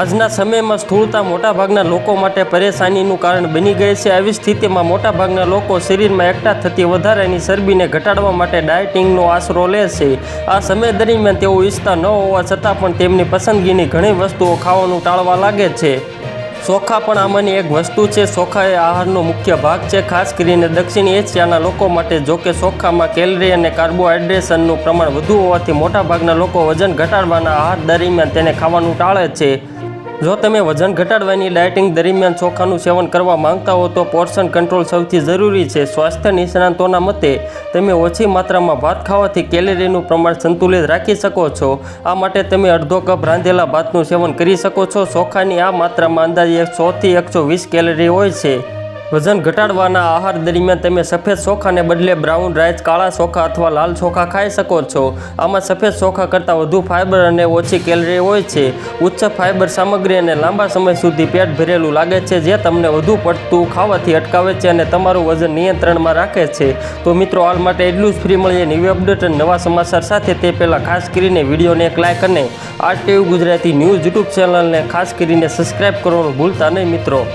આજના સમયમાં સ્થૂળતા મોટાભાગના લોકો માટે પરેશાનીનું કારણ બની ગઈ છે. આવી સ્થિતિમાં મોટાભાગના લોકો શરીરમાં એકઠા થતી વધારાની ચરબીને ઘટાડવા માટે ડાયટિંગનો આશરો લે છે. આ સમય દરમિયાન તેઓ ઈચ્છતા ન હોવા છતાં પણ તેમની પસંદગીની ઘણી વસ્તુઓ ખાવાનું ટાળવા લાગે છે. ચોખા પણ આમાંની એક વસ્તુ છે. ચોખા એ આહારનો મુખ્ય ભાગ છે. ખાસ કરીને દક્ષિણ એશિયાના લોકો માટે જો કે ચોખામાં કેલરી અને કાર્બોહાઈડ્રેશનનું પ્રમાણ વધુ હોવાથી મોટાભાગના લોકો વજન ઘટાડવાના આહાર દરમિયાન તેને ખાવાનું ટાળે છે. જો તમે વજન ઘટાડવાની ડાયટિંગ દરમિયાન ચોખાનું સેવન કરવા માંગતા હો, તો પોર્શન કંટ્રોલ સૌથી જરૂરી છે. સ્વાસ્થ્ય નિષ્ણાંતોના મતે, તમે ઓછી માત્રામાં ભાત ખાવાથી કેલેરીનું પ્રમાણ સંતુલિત રાખી શકો છો. આ માટે તમે અડધો કપ રાંધેલા ભાતનું સેવન કરી શકો છો. ચોખાની આ માત્રામાં અંદાજે સોથી એકસો વીસ કેલેરી હોય છે. વજન ઘટાડવાના આહાર દરમિયાન તમે સફેદ ચોખાને બદલે બ્રાઉન રાઈસ, કાળા ચોખા અથવા લાલ ચોખા ખાઈ શકો છો. આમાં સફેદ ચોખા કરતાં વધુ ફાઇબર અને ઓછી કેલરી હોય છે. ઉચ્ચ ફાઇબર સામગ્રી અને લાંબા સમય સુધી પેટ ભરેલું લાગે છે, જે તમને વધુ પડતું ખાવાથી અટકાવે છે અને તમારું વજન નિયંત્રણમાં રાખે છે. તો મિત્રો, હાલ માટે એટલું જ. ફ્રી મળીએ નવી અપડેટ અને નવા સમાચાર સાથે. તે પહેલાં ખાસ કરીને વિડીયોને એક લાઇક અને R TV Gujarati news YouTube ચેનલને ખાસ કરીને સબસ્ક્રાઇબ કરવાનું ભૂલતા નહીં મિત્રો.